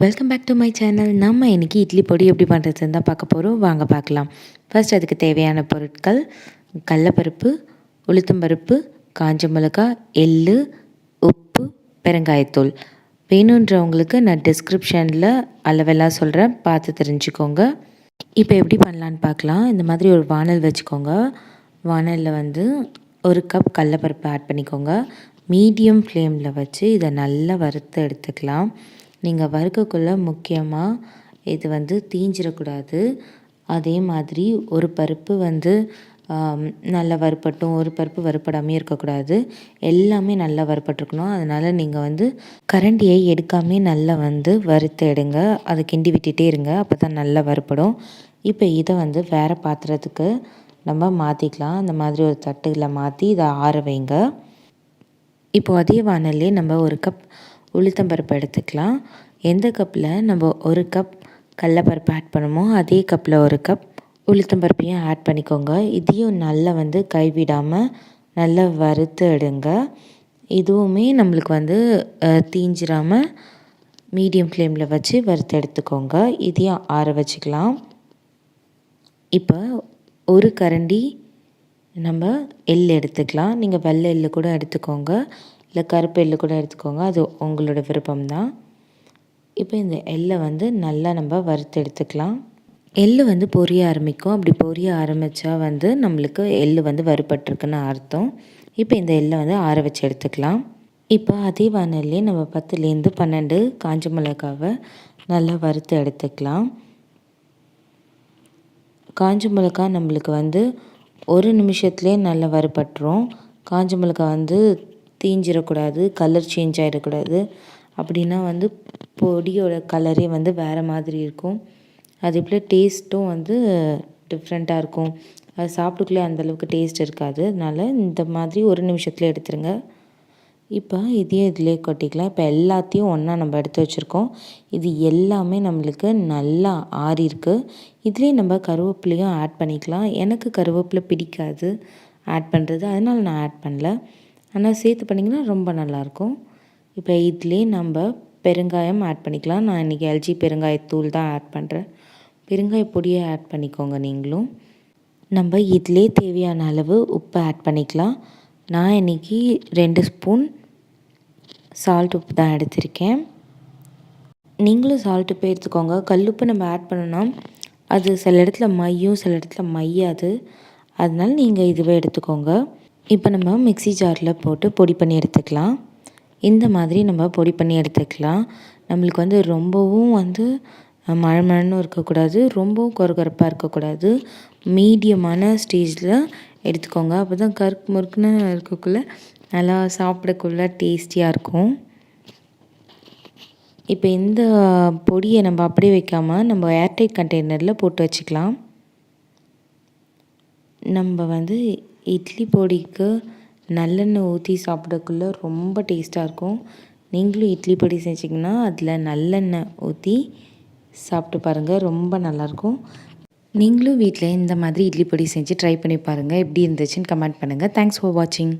Welcome back to my channel நம்ம இன்றைக்கி இட்லி பொடி எப்படி பண்ணுறதுன்னு தான் பார்க்க போகிறோம் வாங்க பார்க்கலாம். ஃபர்ஸ்ட் அதுக்கு தேவையான பொருட்கள் கடலப்பருப்பு உளுத்தம்பருப்பு காஞ்ச மிளகாய் எள் உப்பு பெருங்காயத்தூள். வேணுன்றவங்களுக்கு நான் டிஸ்கிரிப்ஷனில் அளவெல்லாம் சொல்கிறேன் பார்த்து தெரிஞ்சுக்கோங்க. இப்போ எப்படி பண்ணலான்னு பார்க்கலாம். இந்த மாதிரி ஒரு வானல் வச்சுக்கோங்க. வானலில் வந்து ஒரு கப் கடலப்பருப்பு ஆட் பண்ணிக்கோங்க. மீடியம் ஃப்ளேமில் வச்சு இதை நல்லா வறுத்து எடுத்துக்கலாம். நீங்கள் வறுக்கக்குள்ளே முக்கியமாக இது வந்து தீஞ்சிடக்கூடாது. அதே மாதிரி ஒரு பருப்பு வந்து நல்லா வறுப்பட்டும் ஒரு பருப்பு வறுப்படாமே இருக்கக்கூடாது. எல்லாமே நல்லா வறுப்பட்டுருக்கணும் அதனால் நீங்கள் வந்து கரண்டியை எடுக்காமே நல்லா வந்து வறுத்து எடுங்க. அதை கிண்டி விட்டுட்டே இருங்க. அப்போ தான் நல்லா வறுப்படும் இப்போ இதை வந்து வேறு பாத்திரத்துக்கு நம்ம மாற்றிக்கலாம் அந்த மாதிரி ஒரு தட்டுகளை மாற்றி இதை ஆற வைங்க. இப்போது அதே வானல்லே நம்ம ஒரு கப் உளுத்தம்பருப்பு எடுத்துக்கலாம். எந்த கப்பில் நம்ம ஒரு கப் கடலப்பருப்பு ஆட் பண்ணுமோ அதே கப்பில் ஒரு கப் உளுத்தம்பருப்பையும் ஆட் பண்ணிக்கோங்க. இதையும் நல்லா வந்து கைவிடாமல் நல்லா வறுத்து எடுங்க. இதுவுமே நம்மளுக்கு வந்து தீஞ்சிராமல் மீடியம் ஃப்ளேமில் வச்சு வறுத்து எடுத்துக்கோங்க. இதையும் ஆற வச்சுக்கலாம். இப்போ ஒரு கரண்டி நம்ம எள் எடுத்துக்கலாம். நீங்கள் வெள்ளை எள் கூட எடுத்துக்கோங்க. இல்லை கருப்பு எள்ளு கூட எடுத்துக்கோங்க. அது உங்களோட விருப்பம்தான். இப்போ இந்த எள்ளை வந்து நல்லா நம்ம வறுத்து எடுத்துக்கலாம். எள்ளு வந்து பொரிய ஆரம்பிக்கும். அப்படி பொரிய ஆரம்பித்தா வந்து நம்மளுக்கு எள்ளு வந்து வறுபட்டுருக்குன்னு அர்த்தம். இப்போ இந்த எள்ளை வந்து ஆற வச்சு எடுத்துக்கலாம். இப்போ அதே வானல்லே நம்ம பத்துலேருந்து பன்னெண்டு காஞ்ச மிளகாவை நல்லா வறுத்து எடுத்துக்கலாம். காஞ்ச மிளகா நம்மளுக்கு வந்து ஒரு நிமிஷத்துலேயே நல்லா வறுபட்டுரும். காஞ்ச மிளகா வந்து தீஞ்சிடக்கூடாது கலர் சேஞ்ச் ஆகிடக்கூடாது அப்படின்னா வந்து பொடியோட கலரே வந்து வேறு மாதிரி இருக்கும். அதே போல் டேஸ்ட்டும் வந்து டிஃப்ரெண்ட்டாக இருக்கும். அது சாப்பிட்டுக்குள்ளே அந்தளவுக்கு டேஸ்ட் இருக்காது. அதனால் இந்த மாதிரி ஒரு நிமிஷத்தில் எடுத்துருங்க. இப்போ இதையும் இதிலே கொட்டிக்கலாம். இப்போ எல்லாத்தையும் ஒன்றா நம்ம எடுத்து வச்சுருக்கோம். இது எல்லாமே நம்மளுக்கு நல்லா ஆறியிருக்கு இதுலேயே நம்ம கருவேப்பிலையும் ஆட் பண்ணிக்கலாம். எனக்கு கருவேப்பிலை பிடிக்காது. ஆட் பண்ணுறது அதனால் நான் ஆட் பண்ணல. ஆனால் சேர்த்து பண்ணிங்கன்னா ரொம்ப நல்லாயிருக்கும். இப்போ இட்லி நம்ம பெருங்காயம் ஆட் பண்ணிக்கலாம். நான் இன்றைக்கி எல்ஜி பெருங்காயத்தூள் தான் ஆட் பண்ணுறேன் பெருங்காய பொடியை ஆட் பண்ணிக்கோங்க நீங்களும். நம்ம இட்லி தேவையான அளவு உப்பு ஆட் பண்ணிக்கலாம். நான் இன்றைக்கி ரெண்டு ஸ்பூன் சால்ட் உப்பு தான் எடுத்திருக்கேன். நீங்களும் சால்ட் உப்பு எடுத்துக்கோங்க. கல்லுப்பு நம்ம ஆட் பண்ணோன்னா அது சில இடத்துல மையும் சில இடத்துல மையாது. அதனால் நீங்கள் இதுவே எடுத்துக்கோங்க. இப்போ நம்ம மிக்சி ஜாரில் போட்டு பொடி பண்ணி எடுத்துக்கலாம். இந்த மாதிரி நம்ம பொடி பண்ணி எடுத்துக்கலாம். நம்மளுக்கு வந்து ரொம்பவும் வந்து மழமழன்னு இருக்கக்கூடாது ரொம்பவும் கொரகொரப்பாக இருக்கக்கூடாது. மீடியமான ஸ்டேஜில் எடுத்துக்கோங்க. அப்போ தான் கருக்கு முறுக்குன்னு இருக்கக்குள்ள நல்லா சாப்பிடக்குள்ள டேஸ்டியாக இருக்கும். இப்போ இந்த பொடியை நம்ம அப்படியே வைக்காமல் நம்ம ஏர்டைட் கண்டெய்னரில் போட்டு வச்சுக்கலாம். நம்ம வந்து இட்லி பொடிக்கு நல்லெண்ணெய் ஊற்றி சாப்பிடக்குள்ள ரொம்ப டேஸ்ட்டாக இருக்கும். நீங்களும் இட்லி பொடி செஞ்சிங்கன்னா அதில் நல்லெண்ணெய் ஊற்றி சாப்பிட்டு பாருங்கள் ரொம்ப நல்லாயிருக்கும் நீங்களும் வீட்டில் இந்த மாதிரி இட்லி பொடி செஞ்சு ட்ரை பண்ணி பாருங்கள் எப்படி இருந்துச்சுன்னு கமெண்ட் பண்ணுங்கள் தேங்க்ஸ் ஃபார் வாட்சிங்